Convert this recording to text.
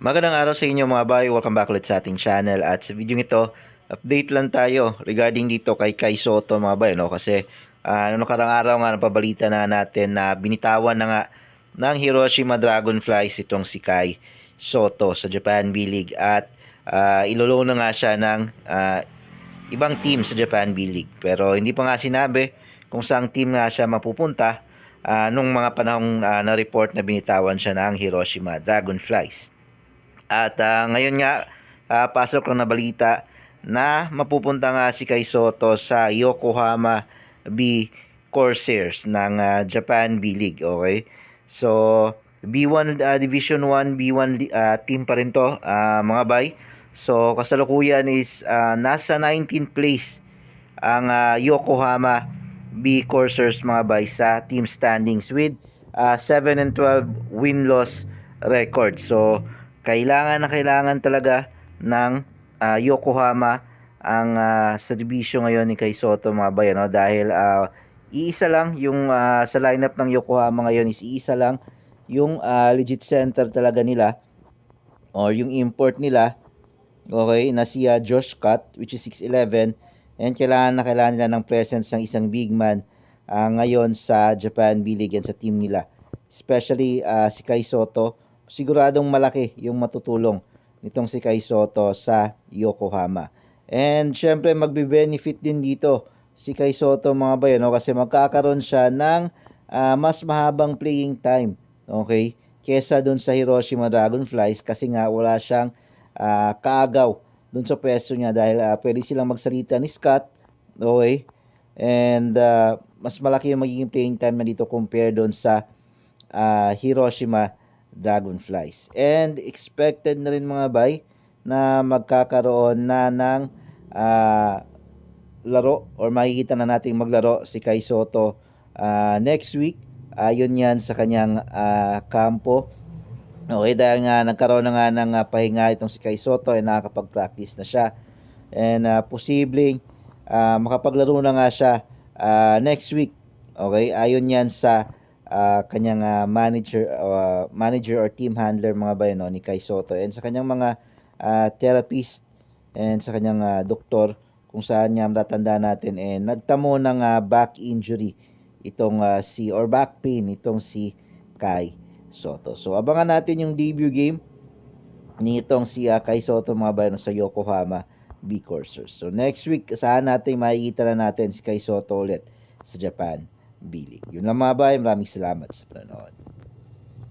Magandang araw sa inyo mga bay, welcome back ulit sa ating channel at sa video ito, update lang tayo regarding dito kay Kai Soto mga bay, no? kasi uh, ano karang araw nga napabalita na natin na binitawan na nga ng Hiroshima Dragonflies itong si Kai Soto sa Japan B-League at uh, ilolo na nga siya ng uh, ibang team sa Japan B-League pero hindi pa nga sinabi kung saang team nga siya mapupunta uh, nung mga panahong uh, na-report na binitawan siya ng Hiroshima Dragonflies. At uh, ngayon nga, uh, pasok lang na balita na mapupunta nga si Kai Soto sa Yokohama B Corsairs ng uh, Japan B-League. Okay? So, B1 uh, Division 1 B1 uh, team pa rin to, uh, mga bay. So, kasalukuyan is uh, nasa 19th place ang uh, Yokohama B Corsairs mga bay sa team standings with uh, 7 and 12 win-loss record. So, kailangan na kailangan talaga ng uh, Yokohama ang uh, division ngayon ni Kai Soto mga bayan no? dahil uh, iisa lang yung uh, sa lineup ng Yokohama ngayon is iisa lang yung uh, legit center talaga nila or yung import nila okay na si uh, Josh Scott which is 6'11 and kailangan na kailangan nila ng presence ng isang big man uh, ngayon sa Japan B-League and sa team nila especially uh, si Kai Soto siguradong malaki yung matutulong nitong si Kai Soto sa Yokohama. And syempre magbe-benefit din dito si Kai Soto mga bayan no? kasi magkakaroon siya ng uh, mas mahabang playing time. Okay? Kesa doon sa Hiroshima Dragonflies kasi nga wala siyang uh, kaagaw doon sa pwesto niya dahil uh, pwede silang magsalita ni Scott. Okay? And uh, mas malaki yung magiging playing time na dito compare doon sa uh, Hiroshima dragonflies. And expected na rin mga bay na magkakaroon na ng uh, laro or makikita na natin maglaro si Kai Soto uh, next week. Ayon uh, yan sa kanyang uh, kampo. Okay, dahil nga nagkaroon na nga ng uh, pahinga itong si Kai Soto ay nakakapag-practice na siya. And uh, posibleng uh, makapaglaro na nga siya uh, next week. Okay, ayon yan sa uh, kanyang uh, manager uh, manager or team handler mga bayan no, ni Kai Soto and sa kanyang mga uh, therapist and sa kanyang uh, doktor kung saan niya matatanda natin eh nagtamo ng uh, back injury itong uh, si or back pain itong si Kai Soto. So abangan natin yung debut game ni itong si uh, Kai Soto mga bayan sa Yokohama B Coursers. So next week saan natin makikita na natin si Kai Soto ulit sa Japan. Billy. Yun lang mga bay, maraming salamat sa panonood.